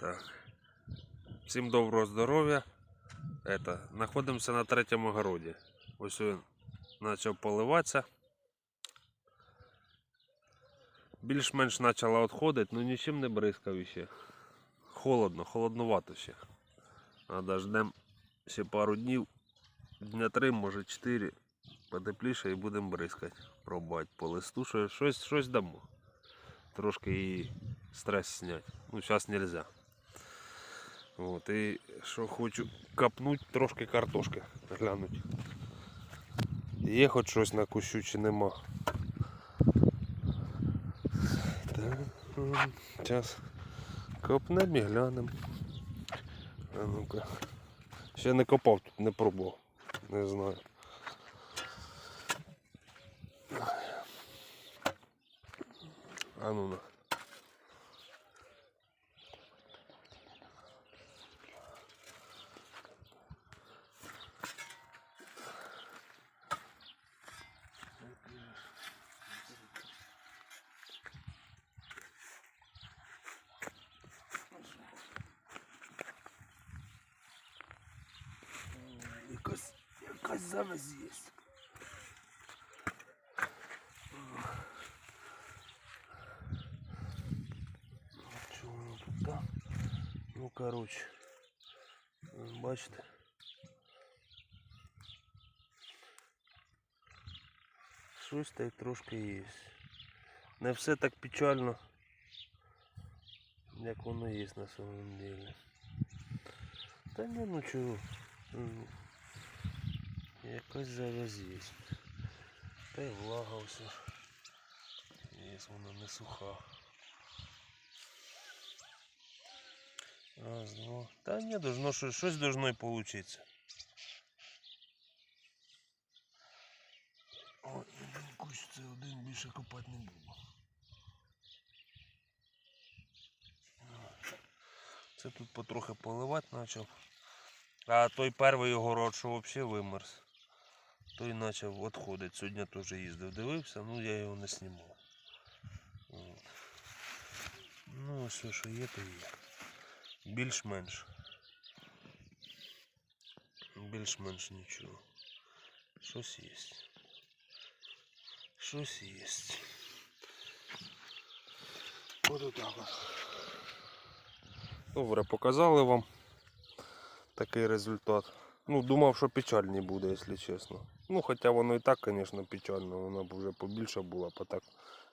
Так. Всім доброго здоров'я. Знаходимося на третьому городі. Ось він почав поливатися. Більш-менш почала відходити, ну нічим не бризкав ще. Холодно, холоднувато ще. Надо ждем ще пару днів, дня три, може чотири, потепліше і будемо бризкати. Пробувати по листу, щось, щось дамо. Трошки і стрес зняти. Ну, зараз нельзя. От, і що хочу капнуть трошки картошки, глянуть. Є хоч щось на кущу чи нема. Зараз копнемо і глянемо. А ну-ка. Ще не копав тут, не пробував. Не знаю. А ну на. Якась, якась завязь є. Тут так? Ну коротше. ось Бачите? Щось так трошки є. Не все так печально, як воно є на самом деле. Та ні, ну чого. М, Якась завязь є. Та й влага все. Є, вона не суха. Раз, два. Та ні, должно, що- щось должно і получиться. Ой, кущ це один більше копати не буду. Це тут потрохи поливати почав. А той перший город, що взагалі вимерз. Той почав відходити. Сьогодні теж їздив, дивився, ну я його не знімав. Ну, все, що є, то є. Більш-менш. Більш-менш нічого. Щось є. Щось є. От отак. Добре, показали вам такий результат. Ну, думав, що печальний буде, якщо чесно. Ну, хоча воно і так, звісно, печально, вона б вже побільше була, бо так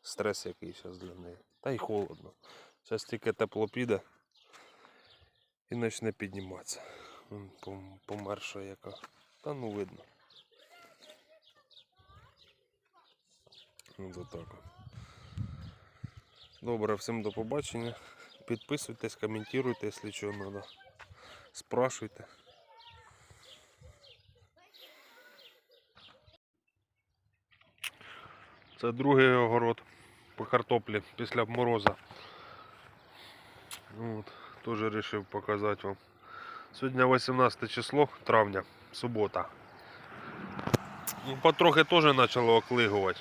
стрес який зараз для неї. Та й холодно. Зараз тільки тепло піде і почне підніматися. Померша яка. Та ну видно. От. Добре, всім до побачення. Підписуйтесь, коментуйте, якщо що треба. Спрашуйте. Це другий огород по картоплі після мороза. От, теж вирішив показати вам. Сьогодні 18 число травня, субота. Ну, потрохи теж почало оклигувати.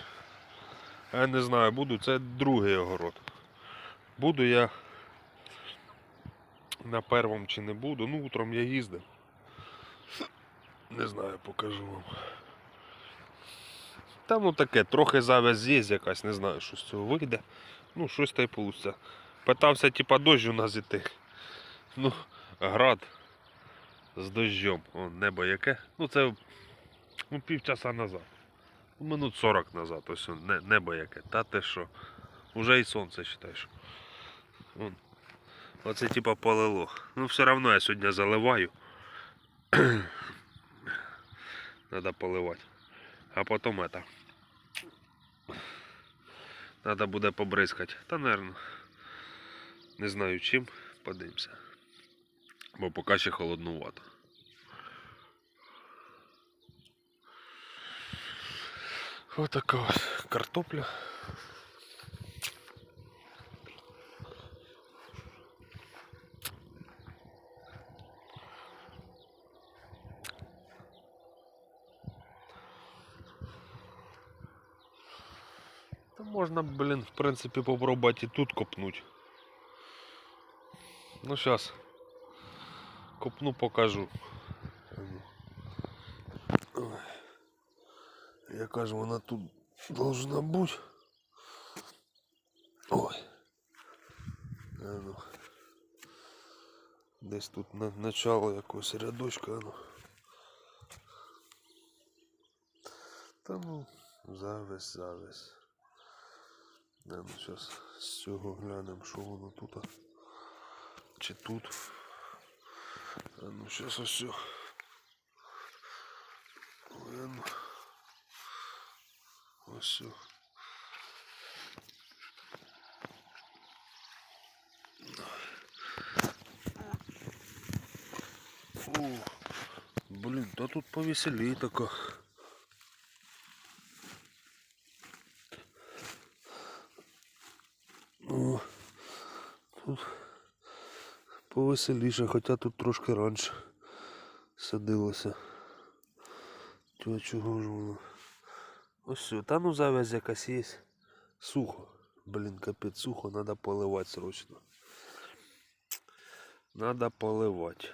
Я не знаю, буду, це другий огород. Буду я на первому чи не буду. Ну, утром я їздив. Не знаю, покажу вам. Там ну таке, трохи завязь є якась, не знаю, що з цього вийде. Ну, щось та й получиться. Питався, типа, дощ у нас іти. Ну, град з дощом. О, небо яке. Ну це ну, півчаса назад. Ну, Минут 40 назад. Ось не, небо яке. Та ти що? Уже і сонце вважаєш. Оце типа полило. Ну все одно я сьогодні заливаю. Надо поливати. А потім это. Надо буде побризкати. Та, наверное, не знаю чим. Подивимося. Бо поки ще холоднувато. Ось така ось картопля. Та можна, блін, в принципі, попробувати і тут копнуть. Ну сейчас купну покажу. Ой. Яка ж вона тут должна бути? Ой. А ну. Десь тут на начало якогось рядочка. а Ну. Та ну, завис, завис. Да, ну зараз з цього глянемо, що воно тут. Чи тут. А ну зараз ось. Ой, ну. Ось. цю. О, блін, та тут повеселей тако. Повеселіше, хоча тут трошки раніше садилося. Тьо, чого ж воно? Ось все, та ну завязь якась є. Сухо. Блін, капець сухо, треба поливати срочно. Надо поливати.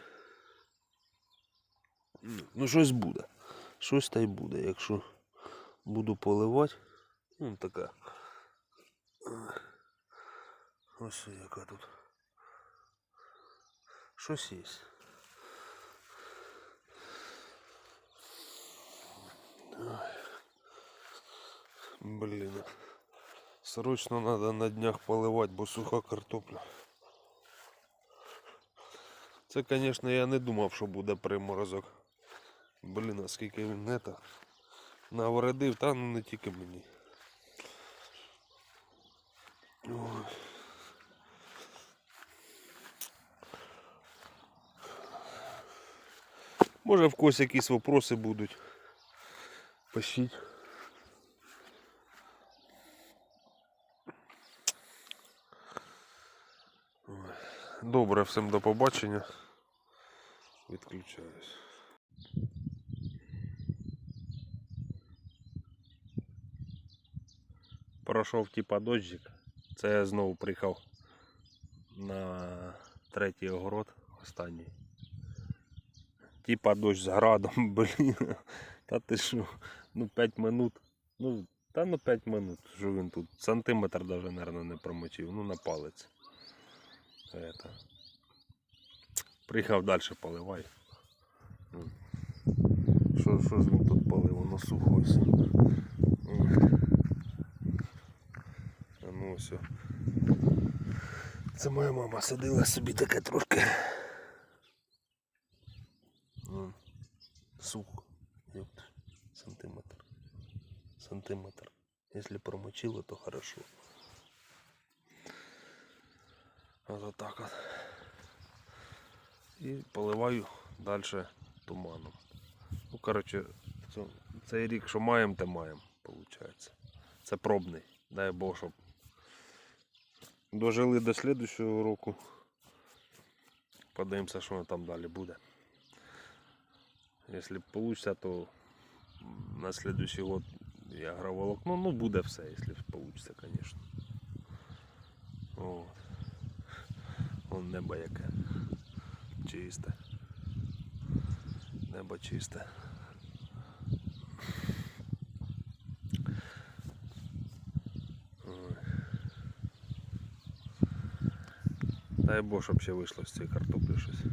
Ну щось буде. Щось та й буде, якщо буду поливати. Ну така. Ось яка тут. Щось є. Блін. Срочно надо на днях поливати, бо суха картопля. Це, звісно, я не думав, що буде приморозок. Блін, а скільки він не так навредив, та ну не тільки мені. Ой. Може в когось якісь вопроси будуть. Пишіть. Добре, всім до побачення. Відключаюсь. Пройшов типа дощик. Це я знову приїхав на третій огород останній. Типа дощ з градом, блін. Та ти що, ну 5 минут. Ну, та ну 5 минут, що він тут. Сантиметр даже, наверное, не промочив. Ну на палець. Это. Приїхав далі поливай. Що, що ж він тут полив? Воно сухо ось. Ну все. Це моя мама садила собі таке трошки. Сухо. Ёпт. Сантиметр. Сантиметр. Если промочила, то хорошо. Вот так вот. І поливаю далі туманом. Ну, коротше, цей рік, що маємо, те маємо, виходить. Це пробний. Дай Бог, щоб дожили до слідчого року. Подивимося, що там далі буде. Якщо вийде, то на следующий год і агроволокно, ну буде все, якщо вийде, звісно. От. Вон небо яке. Чисте. Небо чисте. Ой. Дай Бог, щоб ще вийшло з цієї картоплі щось.